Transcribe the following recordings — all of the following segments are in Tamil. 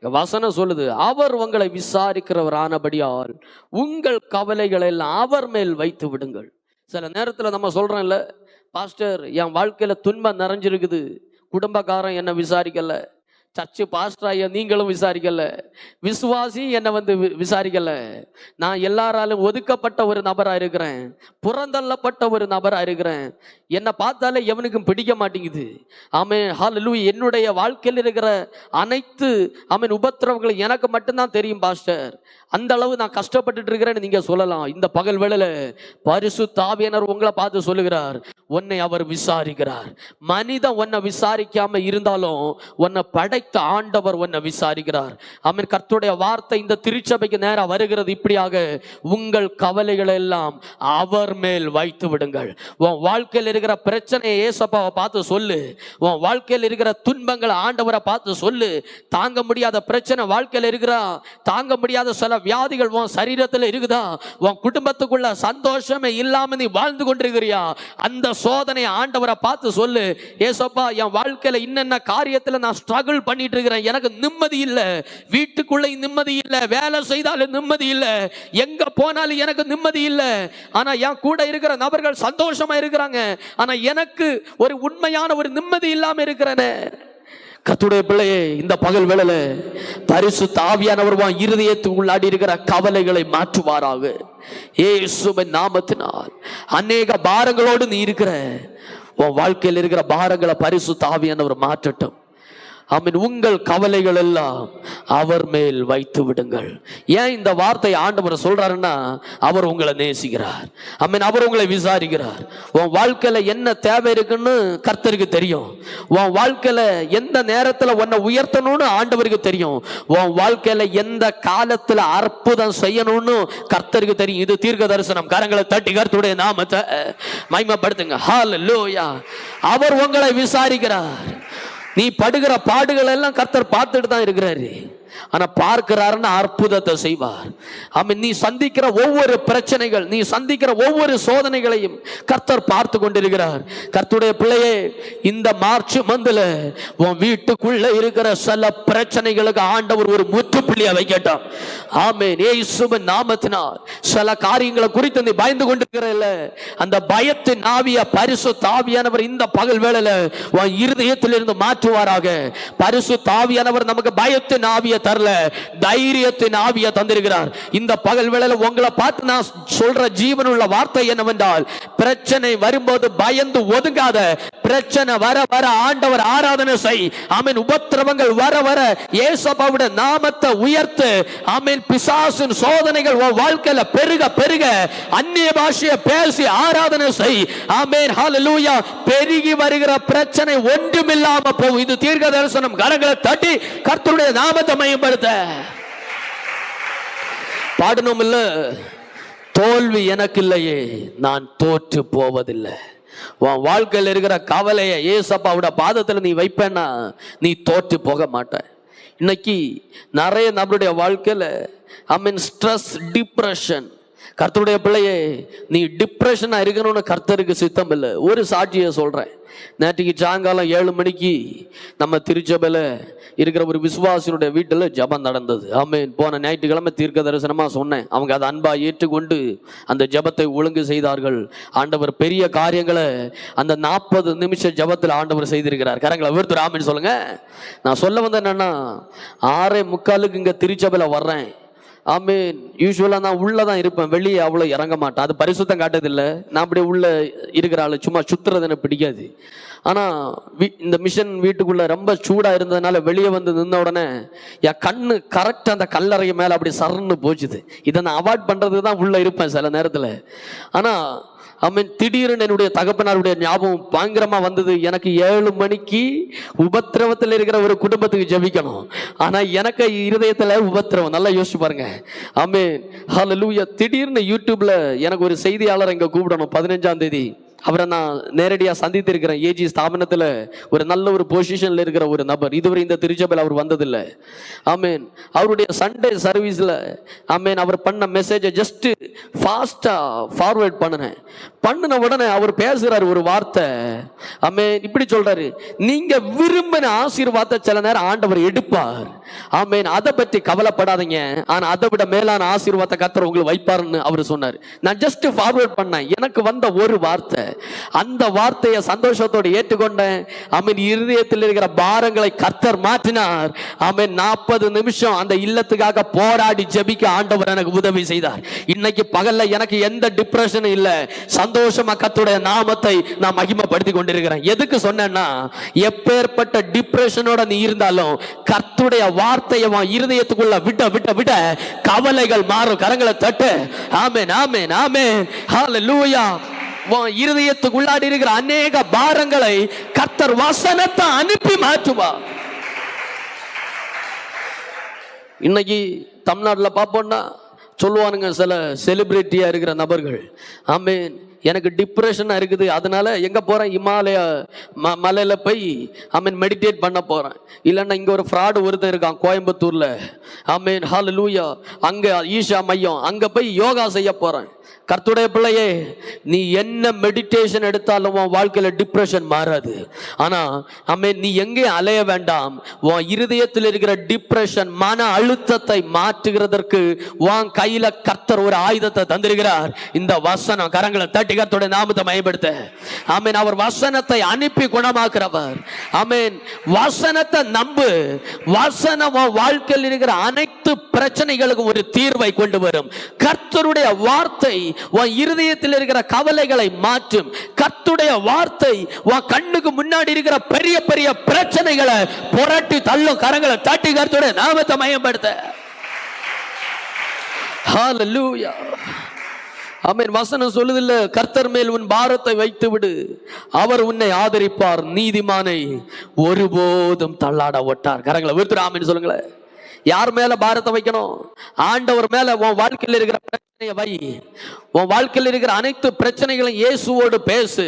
வசனம் சொல்லுது அவர் உங்களை விசாரிக்கிறவரானபடியால் உங்கள் கவலைகளை எல்லாம் அவர் மேல் வைத்து விடுங்கள். சில நேரத்தில் நம்ம சொல்றோம்ல பாஸ்டர் என் வாழ்க்கையில் துன்பம் நிறைஞ்சிருக்குது. குடும்பக்காரன் என்ன விசாரிக்கலை. சர்ச்சு பாஸ்டராய நீங்களும் விசாரிக்கல. விசுவாசி என்னை வந்து வி- விசாரிக்கல. நான் எல்லாராலும் ஒதுக்கப்பட்ட ஒரு நபராக இருக்கிறேன். புறந்தள்ளப்பட்ட ஒரு நபராக இருக்கிறேன். என்னை பார்த்தாலே எவனுக்கும் பிடிக்க மாட்டேங்குது. ஆமென் ஹாலலு என்னுடைய வாழ்க்கையில் இருக்கிற அனைத்து அவன் உபத்திரவங்கள் எனக்கு மட்டும்தான் தெரியும் பாஸ்டர். அந்த அளவு நான் கஷ்டப்பட்டுட்டு இருக்கிறேன்னு நீங்க சொல்லலாம். இந்த பகல் வேளையில பரிசு தாவியனர் உங்களை பார்த்து சொல்லுகிறார் உன்னை அவர் விசாரிக்கிறார். மனிதன் உன்னை விசாரிக்காம இருந்தாலும் உன்னை படைத்த ஆண்டவர் உன்னை விசாரிக்கிறார். ஆமென். கர்த்துடைய வார்த்தை இந்த திருச்சபைக்கு நேரம் வருகிறது. இப்படியாக உங்கள் கவலைகளை எல்லாம் அவர் மேல் வைத்து விடுங்கள். உன் வாழ்க்கையில் இருக்கிற பிரச்சனையை ஏசப்பாவை பார்த்து சொல்லு. உன் வாழ்க்கையில் இருக்கிற துன்பங்களை ஆண்டவரை பார்த்து சொல்லு. தாங்க முடியாத பிரச்சனை வாழ்க்கையில் இருக்கிற தாங்க முடியாத சில வியாதிகள் உன் சரீரத்தில் இருக்குதா? உன் குடும்பத்துக்குள்ள சந்தோஷமே இல்லாம நீ வாழ்ந்து கொண்டிருக்கிறியா? அந்த சோதனை ஆண்டவரை பார்த்து சொல்லு. ஏசப்பா என் வாழ்க்கையில இன்னென்ன காரியத்துல நான் ஸ்ட்ரகிள் பண்ணிட்டு இருக்கிறேன் எனக்கு நிம்மதி இல்லை. வீட்டுக்குள்ள நிம்மதி இல்லை. வேலை செய்தாலும் நிம்மதி இல்லை. எங்க போனாலும் எனக்கு நிம்மதி இல்லை. ஆனா என் கூட இருக்கிற நபர்கள் சந்தோஷமா இருக்கிறாங்க. ஆனா எனக்கு ஒரு உண்மையான ஒரு நிம்மதி இல்லாம இருக்கிறேனே. கத்துடைய பிள்ளையே இந்த பகல் வேளையில பரிசு தாவியானவர் இருதயத்துக்கு இருதயத்துக்குள்ளாடி இருக்கிற கவலைகளை மாற்றுவாராக. ஏசுவின் நாமத்தினால் அநேக பாரங்களோடு நீ இருக்கிற உன் வாழ்க்கையில் இருக்கிற பாரங்களை பரிசு தாவியானவர் மாற்றட்டும். மீன் உங்கள் கவலைகள் எல்லாம் அவர் மேல் வைத்து விடுங்கள். ஏன் இந்த வார்த்தை ஆண்டவர் சொல்றாருன்னா அவர் உங்களை நேசிக்கிறார். ஆமென். அவர் உங்களை விசாரிக்கிறார். உன் வாழ்க்கையில என்ன தேவை இருக்குன்னு கர்த்தருக்கு தெரியும். உன் வாழ்க்கையில எந்த நேரத்துல உன்னை உயர்த்தணும்னு ஆண்டவருக்கு தெரியும். உன் வாழ்க்கையில எந்த காலத்துல அற்புதம் செய்யணும்னு கர்த்தருக்கு தெரியும். இது தீர்க்க தரிசனம். கரங்களை தட்டி கருத்துடைய நாமத்தை மைமப்படுத்துங்க ஹால் அவர் உங்களை விசாரிக்கிறார். நீ படுகிற பாடுகள் எல்லாம் கர்த்தர் பார்த்துட்டு தான் இருக்கிறாரு. ஆனா பார்க்கிறாருன்னு அற்புதத்தை செய்வார். ஆமாம் நீ சந்திக்கிற ஒவ்வொரு பிரச்சனைகள் நீ சந்திக்கிற ஒவ்வொரு சோதனைகளையும் கர்த்தர் பார்த்து கொண்டிருக்கிறார். கர்த்துடைய பிள்ளையே இந்த மார்ச் மந்தில் உன் வீட்டுக்குள்ள இருக்கிற சில பிரச்சனைகளுக்கு ஆண்டவர் ஒரு முற்றுப்புள்ளியை வைக்கட்டும். ஆமென் இயேசுவின் நாமத்தினால் சில காரியங்களை குறித்து நீ பயந்து கொண்டிருக்கிறல்ல. அந்த பயத்தின் ஆவிய பரிசு தாவியானவர் இந்த பகல் வேளையில உன் இருதயத்திலிருந்து மாற்றுவாராக. பரிசு தாவியானவர் நமக்கு பயத்தின் ஆவிய தரல தைரியத்தின் ஆவிய தந்திருக்கிறார். இந்த பகல் வேளையில உங்களை பார்த்து நான் சொல்ற ஜீவனுள்ள வார்த்தை என்னவென்றால் பிரச்சனை வரும்போது பயந்து ஒதுங்காத பிரச்சனை வர வர ஆண்டவர் ஆராதனை செய். ஆமென். உபத்திரவங்கள் வர வர ஏசப்பாவுடைய நாமத்தை உயர்த்து ஆமென். பிசாசின் சோதனைகள் உன் வாழ்க்கையில பெருக பெருக அந்நிய பாஷையை பேசி ஆராதனை செய். ஆமீன். ஹalleluya பெருகி வருகிற பிரச்சனை ஒன்றுமில்லாம போகும். இது தீர்க்க தரிசனம் கரங்களை தட்டி கர்த்தருடைய நாமத்தை மையப்படுத்த. பாடணும் இல்ல தோல்வி எனக்கு இல்லையே நான் தோற்று போவதில்லை. உன் வாழ்க்கையில் இருக்கிற கவலையை ஏசப்பாவோட பாதத்தில் நீ வைப்பேன்னா நீ தோற்று போக மாட்ட. இன்னைக்கு நிறைய நபருடைய வாழ்க்கையில் ஐ மீன் ஸ்ட்ரெஸ் டிப்ரெஷன் கர்த்தருடைய பிள்ளையே நீ டிப்ரெஷனாக இருக்கணும்னு கர்த்தருக்கு சித்தம் இல்லை. ஒரு சாட்சியை சொல்கிறேன் நேற்றுக்கு சாயங்காலம் ஏழு மணிக்கு நம்ம திருச்சபையில் இருக்கிற ஒரு விசுவாசினுடைய வீட்டில் ஜெபம் நடந்தது. ஆமென். போன ஞாயிற்றுக்கிழமை தீர்க்க தரிசனமாக சொன்னேன். அவங்க அதை அன்பாக ஏற்றுக்கொண்டு அந்த ஜெபத்தை ஒழுங்கு செய்தார்கள். ஆண்டவர் பெரிய காரியங்களை அந்த நாற்பது நிமிஷ ஜெபத்தில் ஆண்டவர் செய்திருக்கிறார். கரங்களை ஒருத்தர் ஆமின்னு சொல்லுங்கள் நான் சொல்ல வந்தேன் என்னன்னா ஆறே முக்காலுக்கு இங்கே திருச்சபையில் வர்றேன். ஆமே யூஸ்வலாக நான் உள்ளே தான் இருப்பேன். வெளியே அவ்வளோ இறங்க மாட்டேன். அது பரிசுத்தம் காட்டதில்லை நான் அப்படியே உள்ளே இருக்கிற ஆளு சும்மா சுத்துறது எனக்கு பிடிக்காது. ஆனால் வீ இந்த மிஷன் வீட்டுக்குள்ளே ரொம்ப சூடாக இருந்ததுனால வெளியே வந்து நின்ன உடனே என் கண்ணு கரெக்டாக அந்த கல்லறைய மேலே அப்படி சரன்னு போச்சுது. இதை நான் அவாய்ட் பண்ணுறதுக்கு தான் உள்ளே இருப்பேன் சில நேரத்தில். ஆனால் மீன் திடீர்னு என்னுடைய தகப்பனாருடைய ஞாபகம் பயங்கரமாக வந்தது. எனக்கு ஏழு மணிக்கு உபத்திரவத்தில் இருக்கிற ஒரு குடும்பத்துக்கு ஜெபிக்கணும். ஆனால் எனக்கு இருதயத்தில் உபத்திரவம். நல்லா யோசிச்சு பாருங்க. ஆமே ஹalleluya திடீர்னு யூடியூப்ல எனக்கு ஒரு செய்தியாளர் இங்கே கூப்பிடணும். பதினஞ்சாம் தேதி. அவரை நான் நேரடியாக சந்தித்திருக்கிறேன் ஏஜி ஸ்தாபனத்தில் ஒரு நல்ல ஒரு பொசிஷனில் இருக்கிற ஒரு நபர். இதுவரை இந்த திருச்சபையில் அவர் வந்ததில்லை. ஆமேன். அவருடைய சண்டே சர்வீஸில் ஆமேன் அவர் பண்ண மெசேஜை ஜஸ்ட்டு ஃபாஸ்ட்டாக ஃபார்வேர்ட் பண்ணினேன். பண்ணின உடனே அவர் பேசுகிறார் ஒரு வார்த்தை. ஆமேன். இப்படி சொல்கிறாரு நீங்கள் விரும்பின ஆசீர்வாதத்தை சில நேரம் ஆண்டவர் எடுப்பார். ஆமேன். அதை பற்றி கவலைப்படாதீங்க. ஆனால் அதை விட மேலான ஆசீர்வாதத்தை கத்துற உங்களுக்கு வைப்பாருன்னு அவர் சொன்னார். நான் ஜஸ்ட் ஃபார்வர்ட் பண்ணேன். எனக்கு வந்த ஒரு வார்த்தை. அந்த வார்த்தையை சந்தோஷத்தோடு ஏற்றுக்கொண்டேன். ஆமீன் இருதயத்தில் இருக்கிற பாரங்களை கத்தர் மாற்றினார். ஆமீன் நாற்பது நிமிஷம் அந்த இல்லத்துக்காக போராடி ஜெபிக்க ஆண்டவர் எனக்கு உதவி செய்தார். இன்னைக்கு பகல்ல எனக்கு எந்த டிப்ரெஷனும் இல்லை. சந்தோஷமா கத்துடைய நாமத்தை நான் மகிமைப்படுத்தி கொண்டிருக்கிறேன். எதுக்கு சொன்னேன்னா எப்பேற்பட்ட டிப்ரெஷனோட நீ இருந்தாலும் கர்த்துடைய வார்த்தையை உன் இருதயத்துக்குள்ள விட்ட விட்ட விட கவலைகள் மாறும். கரங்களை தட்டு. ஆமே நாமே ஆமென். ஹalleluya உன் இருதயத்துக்குள்ளாடி இருக்கிற அநேக பாரங்களை கர்த்தர் வசனத்தை அனுப்பி மாற்றுவா. இன்னைக்கு தமிழ்நாட்டில் பார்ப்போம்னா சொல்லுவானுங்க சில செலிபிரிட்டியாக இருக்கிற நபர்கள் ஆமீன் எனக்கு டிப்ரெஷனாக இருக்குது. அதனால எங்கே போகிறேன் இமாலய ம மலையில் போய் ஆமீன் மெடிடேட் பண்ண போகிறேன் இல்லைன்னா இங்கே ஒரு ஃப்ராடு ஒருத்தன் இருக்கான் கோயம்புத்தூரில். ஆமீன் ஹால் லூயா அங்கே ஈஷா மையம். அங்கே போய் யோகா செய்ய போகிறேன் கர்த்துடைய பிள்ளையே நீ என்ன மெடிடேஷன் எடுத்தாலும் உன் வாழ்க்கையில் டிப்ரெஷன் மாறாது. ஆனால் அம்மே நீ எங்கே அலைய வேண்டாம். உன் இருதயத்தில் இருக்கிற டிப்ரெஷன் மன அழுத்தத்தை மாற்றுகிறதற்கு உன் கையில கர்த்தர் ஒரு ஆயுதத்தை தந்திருக்கிறார். இந்த வசனம் கரங்களை தட்டி கர்த்தருடைய நாமத்தை மயப்படுத்த. ஆமீன் அவர் வசனத்தை அனுப்பி குணமாக்குறவர். ஆமீன் வசனத்தை நம்பு. வசனம் உன் வாழ்க்கையில் இருக்கிற அனைத்து பிரச்சனைகளுக்கும் ஒரு தீர்வை கொண்டு வரும். கர்த்தருடைய வார்த்தை உன் இருதயத்தில் இருக்கிற கவலைகளை மாற்றும். கத்துடைய வார்த்தை உன் கண்ணுக்கு முன்னாடி இருக்கிற பெரிய பெரிய பிரச்சனைகளை புரட்டி தள்ளும் கரங்களை தட்டி கருத்துடைய நாமத்தை மயப்படுத்த. ஹalleluya ஆமென். வசனம் சொல்லுதில்ல கர்த்தர் மேல் உன் பாரத்தை வைத்து விடு அவர் உன்னை ஆதரிப்பார். நீதிமானை ஒருபோதும் தள்ளாட ஒட்டார். கரங்களை விருத்துரு ஆமீன் சொல்லுங்களேன். யார் மேல பாரத்தை வைக்கணும்? ஆண்டவர் மேல உன் வாழ்க்கையில் இருக்கிற வை. உன் வாழ்க்கையில் இருக்கிற அனைத்து பிரச்சனைகளும் இயேசுவோடு பேசு.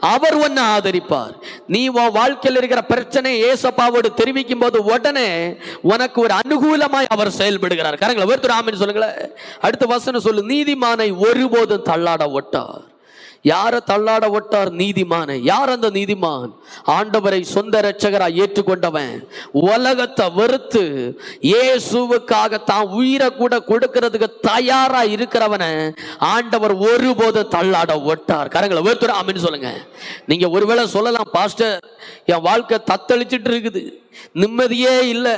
அவர் உன்னை ஆதரிப்பார். நீ உன் வாழ்க்கையில் இருக்கிற பிரச்சனையை ஏசப்பாவோடு தெரிவிக்கும் போது உடனே உனக்கு ஒரு அனுகூலமாய் அவர் செயல்படுகிறார். கரங்களை ஒருத்தர் ஆமின்னு சொல்லுங்களேன். அடுத்த வசனம் சொல்லு நீதிமானை ஒருபோதும் தள்ளாட ஒட்டார். யாரை தள்ளாட ஒட்டார் நீதிமானை? யார் அந்த நீதிமான்? ஆண்டவரை சொந்த ரட்சகராக ஏற்றுக்கொண்டவன். உலகத்தை வெறுத்து இயேசுவுக்காக தான் உயிரை கூட கொடுக்கிறதுக்கு தயாரா இருக்கிறவனை ஆண்டவர் ஒருபோது தள்ளாட ஒட்டார். கரங்களை ஒருத்தர் அப்படின்னு சொல்லுங்க. நீங்க ஒருவேளை சொல்லலாம் பாஸ்டர் என் வாழ்க்கை தத்தளிச்சிட்டு இருக்குது. நிம்மதியே இல்லை.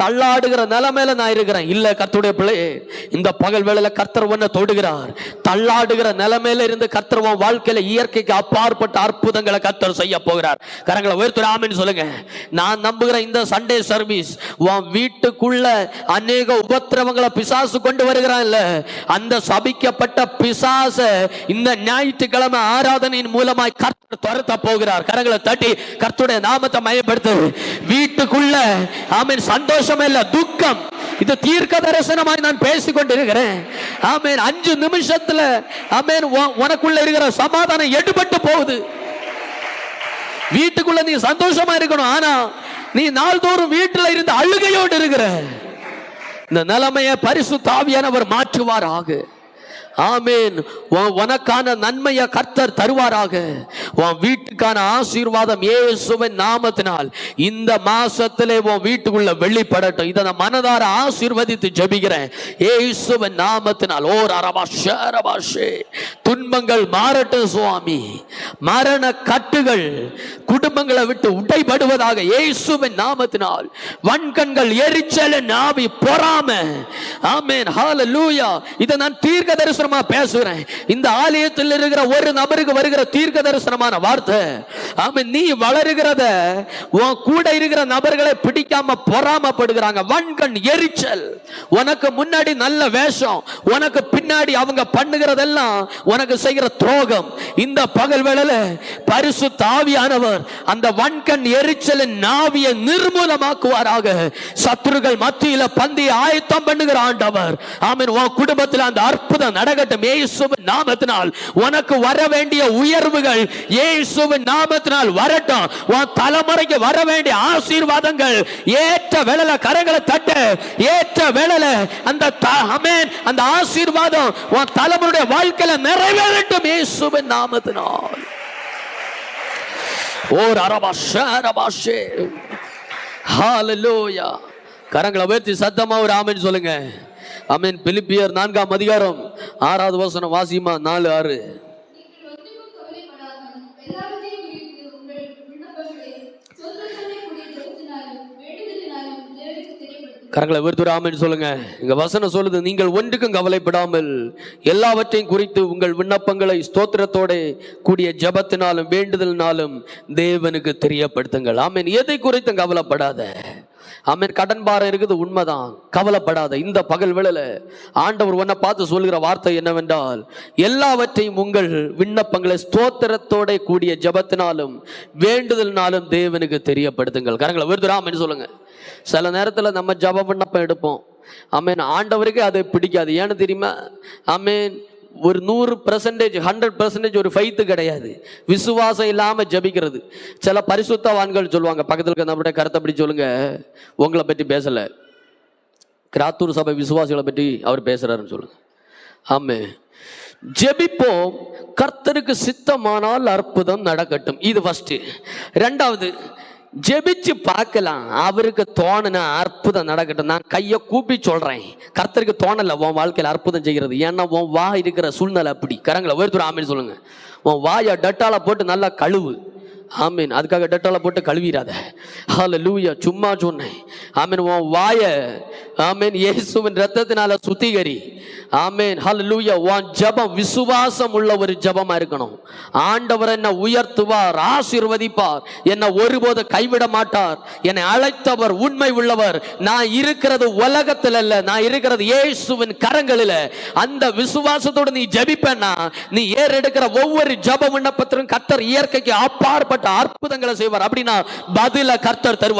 தள்ளாடுகிற நிலைமையில நான் இருக்கிறேன். இல்லை கர்த்தருடைய பிள்ளையே இந்த பகல் வேளையில கர்த்தர் ஒன்ன தொடுகிறார். தள்ளாடுகிற நிலைமையில இருந்து கர்த்தர் உன் வாழ்க்கையில இயற்கைக்கு அப்பாற்பட்ட அற்புதங்களை கர்த்தர் செய்ய போகிறார். கரங்களை உயர்த்து சொல்லுங்க. நான் நம்புகிற இந்த சண்டே சர்வீஸ் உன் வீட்டுக்குள்ள அநேக உபத்திரவங்களை பிசாசு கொண்டு வருகிறான் இல்ல. அந்த சபிக்கப்பட்ட பிசாச இந்த ஞாயிற்றுக்கிழமை ஆராதனையின் மூலமாய் கர்த்தர் துரத்த போகிறார். கரங்களை தட்டி கர்த்தருடைய நாமத்தை மயப்படுத்து. வீட்டுக்குள்ள. ஆமீன். சந்தோஷம் இல்ல துக்கம். இது தீர்க்க தரிசனமாய் நான் பேசிக் கொண்டிருக்கிறேன் ஆமீன். அஞ்சு நிமிஷத்துல ஆமீன் உனக்குள்ள இருக்கிற சமாதானம் எடுபட்டு போகுது. வீட்டுக்குள்ள நீ சந்தோஷமா இருக்கணும். ஆனா நீ நாள்தோறும் வீட்டுல இருந்து அழுகையோடு இருக்கிற. இந்த நிலைமையை பரிசு தாவியானவர் மாற்றுவாராக. ஆமேன். உனக்கான நன்மையை கர்த்தர் தருவாராக. உன் வீட்டுக்கான ஆசீர்வாதம் இயேசுவின் நாமத்தினால் இந்த மாசத்திலே உன் வீட்டுக்குள்ள வெளிப்படட்டும். இதை நான் மனதார ஆசீர்வதித்து ஜெபிக்கிறேன். இயேசுவின் நாமத்தினால். ஓர் அரபாஷே அரபாஷே துன்பங்கள் மாறட்டும் சுவாமி. மரண கட்டுகள் குடும்பங்களை விட்டு உடைபடுவதாக இயேசுவின் நாமத்தினால். வன்கண்கள் எரிச்சல நாவி பொறாம. ஆமென். ஹalleluya. இதை நான் தீர்க்க தரிசனமா பேசுகிறேன். இந்த ஆலயத்தில் இருக்கிற ஒரு நபருக்கு வருகிற தீர்க்க தரிசனமா தரிசனமான வார்த்தை. ஆமா நீ வளருகிறத உன் கூட இருக்கிற நபர்களை பிடிக்காம பொறாமப்படுகிறாங்க. வன்கண் எரிச்சல். உனக்கு முன்னாடி நல்ல வேஷம். உனக்கு பின்னாடி அவங்க பண்ணுகிறதெல்லாம் உனக்கு செய்கிற துரோகம். இந்த பகல் வேளையில பரிசு தாவியானவர் அந்த வன்கண் எரிச்சலின் நாவியை நிர்மூலமாக்குவாராக. சத்துருகள் மத்தியில பந்தி ஆயத்தம் பண்ணுகிற ஆண்டவர். ஆமீன் உன் குடும்பத்தில் அந்த அற்புதம் நட நடக்கட்டும். இயேசுவின் நாமத்தினால் உனக்கு வர வேண்டிய உயர்வுகள் இயேசுவின் நாமத்தினால் வரட்டும். உன் தலைமுறைக்கு வர வேண்டிய ஆசீர்வாதங்கள் ஏற்ற வேளையில கரங்களை தட்ட ஏற்ற வேளையில அந்த அமேன் அந்த ஆசீர்வாதம் உன் தலைமுறையுடைய வாழ்க்கையில நிறைவேறட்டும் இயேசுவின் நாமத்தினால். ஓர் அரபாஷே அரபாஷே. ஹalleluya. கரங்களை உயர்த்தி சத்தமா ஒரு ஆமென் சொல்லுங்க. அமீன் பிலிப்பியர் நான்காம் அதிகாரம் ஆறாவது வசனம் வாசிமா நாலு ஆறு நீங்கள் ஒன்றுக்கும் கவலைப்படாமல் எல்லாவற்றையும் குறித்து உங்கள் விண்ணப்பங்களை சொந்தத்தோடே கூடிய ஜெபத்தினாலும் வேண்டுதலினாலும் தேவனுக்கு தெரியப்படுத்துங்கள் கரங்களை உயர்த்தி சொல்லுங்க. இங்க வசனம் சொல்லுது நீங்கள் ஒன்றுக்கும் கவலைப்படாமல் எல்லாவற்றையும் குறித்து உங்கள் விண்ணப்பங்களை ஸ்தோத்திரத்தோட கூடிய ஜெபத்தினாலும் வேண்டுதல்னாலும் தேவனுக்கு தெரியப்படுத்துங்கள். ஆமீன். எதை குறித்தும் கவலைப்படாத. ஆமீன். கடன் பாரம் இருக்குது உண்மைதான். கவலைப்படாத இந்த பகல் வேளையில ஆண்டவர் உன்னை பார்த்து சொல்லுகிற வார்த்தை என்னவென்றால் எல்லாவற்றையும் உங்கள் விண்ணப்பங்களை ஸ்தோத்திரத்தோட கூடிய ஜெபத்தினாலும் வேண்டுதல்னாலும் தேவனுக்கு தெரியப்படுத்துங்கள். கரங்களை ஒரு சொல்லுங்க. சில நேரத்தில் நம்ம ஜப விண்ணப்பம் எடுப்போம். ஆமீன். ஆண்டவருக்கு அது பிடிக்காது. ஏன்னு தெரியுமா? ஆமீன். ஒரு நூறு பர்சன்டேஜ் ஹண்ட்ரட் பர்சன்டேஜ் ஒரு ஃபைத்து கிடையாது. விசுவாசம் இல்லாமல் ஜபிக்கிறது. சில பரிசுத்தவான்கள் சொல்லுவாங்க பக்கத்தில் இருக்க நம்மளுடைய கருத்தப்படி சொல்லுங்க. உங்களை பற்றி பேசலை. கிராத்தூர் சபை விசுவாசிகளை பற்றி அவர் பேசுகிறாருன்னு சொல்லுங்க. ஆமே. ஜெபிப்போம். கர்த்தருக்கு சித்தமானால் அற்புதம் நடக்கட்டும். இது ஃபஸ்ட்டு ரெண்டாவது ஜெபிச்சு பார்க்கலாம். அவருக்கு தோணுன அற்புதம் நடக்கட்டும். நான் கையை கூப்பி சொல்றேன். கர்த்தருக்கு தோணல உன் வாழ்க்கையில் அற்புதம் செய்கிறது. ஏன்னா உன் வா இருக்கிற சூழ்நிலை அப்படி. கரங்களை ஒருத்தர் ஆமின்னு சொல்லுங்க. உன் வாயை டட்டால போட்டு நல்லா கழுவு. ஆமீன். அதுக்காக டெட்டால போட்டு கழுவிடாத. ஹால லூயா சும்மா சொன்னேன். ஆமீன். உன் வாய ஆமீன் இயேசுவின் ரத்தத்தினால சுத்திகரி. ஆமீன். ஹால லூயா உன் ஜபம் விசுவாசம் உள்ள ஒரு ஜபமா இருக்கணும். ஆண்டவர் என்னை உயர்த்துவார் ஆசீர்வதிப்பார். என்னை ஒருபோது கைவிட மாட்டார். என்னை அழைத்தவர் உண்மை உள்ளவர். நான் இருக்கிறது உலகத்தில் அல்ல. நான் இருக்கிறது இயேசுவின் கரங்களில். அந்த விசுவாசத்தோடு நீ ஜெபிப்பேன்னா நீ ஏறெடுக்கிற ஒவ்வொரு ஜப விண்ணப்பத்திலும் கத்தர் இயற்கைக்கு அப்பாற்பட்ட அற்புதங்களை செய்வார். அப்படின்னா பதில கர்த்தர் தருவார்.